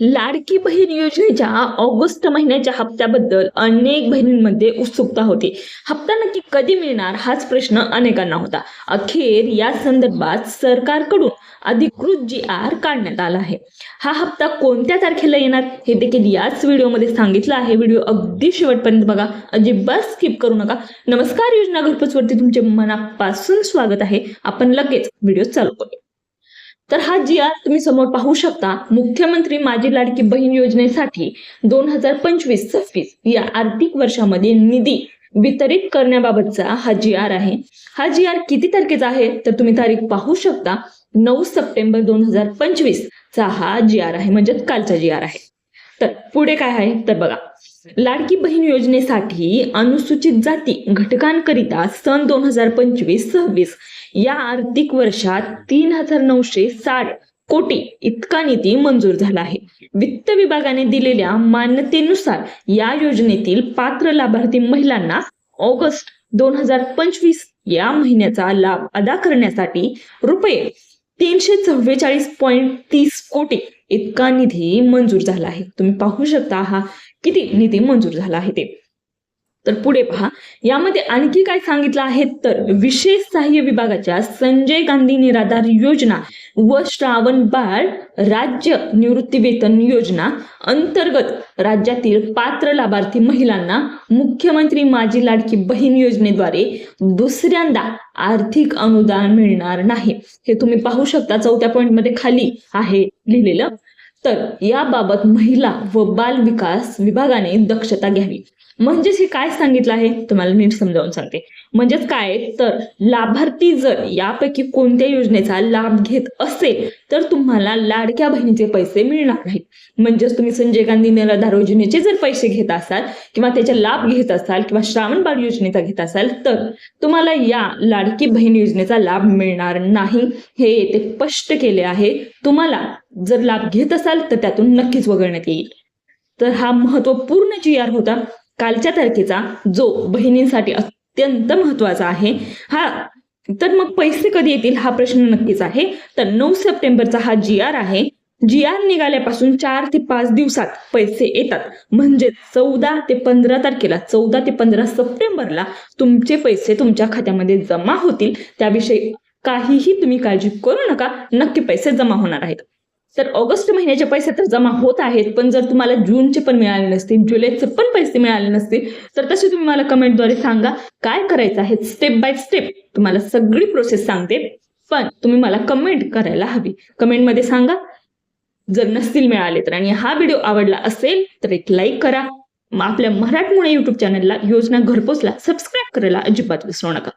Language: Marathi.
लाडकी बहीण योजनेच्या ऑगस्ट महिन्याच्या हप्त्याबद्दल अनेक बहिणींमध्ये उत्सुकता होती. हप्ता नक्की कधी मिळणार हाच प्रश्न अनेकांना होता. अखेर या संदर्भात सरकारकडून अधिकृत जी आर काढण्यात आला आहे. हा हप्ता कोणत्या तारखेला येणार हे देखील याच व्हिडिओमध्ये सांगितलं आहे. व्हिडिओ अगदी शेवटपर्यंत बघा. अजिबात स्किप करू नका. नमस्कार योजना घरपोचवरती तुमचे मनापासून स्वागत आहे. आपण लगेच व्हिडिओ चालू करू तर हा जी आर तुम्ही समोर पाहू शकता मुख्यमंत्री माझी लाडकी बहीण योजनेसाठी दोन हजार पंचवीस सव्वीस या आर्थिक वर्षामध्ये निधी वितरित करण्याबाबतचा हा जी आर आहे. हा जी आर किती तारखेचा आहे? तर तुम्ही तारीख पाहू शकता नऊ सप्टेंबर दोन हजार पंचवीस चा हा जी आर आहे म्हणजेच कालचा जी आर आहे. तर पुढे काय आहे? तर बघा. लाडकी बहीण योजनेसाठी अनुसूचित जाती घटकांकरिता सन दोन हजार पंचवीस सव्वीस या आर्थिक वर्षात तीन हजार नऊशे साठ कोटी इतका निधी मंजूर झाला आहे. वित्त विभागाने दिलेल्या मान्यतेनुसार या योजनेतील पात्र लाभार्थी महिलांना ऑगस्ट दोन हजार पंचवीस या महिन्याचा लाभ अदा करण्यासाठी रुपये तीनशे चव्वेचाळीस पॉईंट तीस कोटी इतका निधी मंजूर झाला आहे. तुम्ही पाहू शकता हा किती निधी मंजूर झाला आहे ते. तर पुढे पहा. यामध्ये आणखी काय सांगितलं आहे? तर विशेष सहाय्य विभागाच्या संजय गांधी निराधार योजना व श्रावण बाळ राज्य निवृत्ती वेतन योजना अंतर्गत राज्यातील पात्र लाभार्थी महिलांना मुख्यमंत्री माझी लाडकी बहीण योजनेद्वारे दुसऱ्यांदा आर्थिक अनुदान मिळणार नाही. हे तुम्ही पाहू शकता. चौथ्या पॉईंटमध्ये खाली आहे लिहिलेलं. तर याबाबत महिला व बाल विकास विभागाने दक्षता घ्यावी. म्हणजेच हे काय सांगितलं आहे? तुम्हाला नीट समजावून सांगते. म्हणजेच काय तर लाभार्थी जर यापैकी कोणत्या योजनेचा लाभ घेत असेल तर तुम्हाला लाडक्या बहिणीचे पैसे मिळणार नाहीत. म्हणजेच तुम्ही संजय गांधी निराधार योजनेचे जर पैसे घेत असाल किंवा त्याचा लाभ घेत असाल किंवा श्रावण बाळ योजनेचा घेत असाल तर तुम्हाला या लाडकी बहीण योजनेचा लाभ मिळणार नाही. हे येथे स्पष्ट केले आहे. तुम्हाला जर लाभ घेत असाल तर त्यातून नक्कीच वगळण्यात येईल. तर हा महत्त्वपूर्ण जी आर होता कालच्या तारखेचा जो बहिणींसाठी अत्यंत महत्त्वाचा आहे हा तर मग पैसे कधी येतील? हा प्रश्न नक्कीच आहे. तर नऊ सप्टेंबरचा हा जी आर आहे. जी आर निघाल्यापासून चार ते पाच दिवसात पैसे येतात. म्हणजे चौदा ते पंधरा तारखेला चौदा ते पंधरा सप्टेंबरला तुमचे पैसे तुमच्या खात्यामध्ये जमा होतील. त्याविषयी काहीही तुम्ही काळजी करू नका. नक्की पैसे जमा होणार आहेत. तर ऑगस्ट महिन्याचे पैसे तर जमा होत आहेत पण जर तुम्हाला जूनचे पण मिळाले नसतील जुलैचे पण पैसे मिळाले नसतील तर तसे तुम्ही मला कमेंटद्वारे सांगा काय करायचं आहे? स्टेप बाय स्टेप तुम्हाला सगळी प्रोसेस सांगते पण तुम्ही मला कमेंट करायला हवी. कमेंटमध्ये सांगा जर नसतील मिळाले तर. आणि हा व्हिडिओ आवडला असेल तर एक लाईक करा. मग आपल्या मराठमोळे युट्यूब चॅनलला योजना घरपोचला. सबस्क्राईब करायला अजिबात विसरू नका.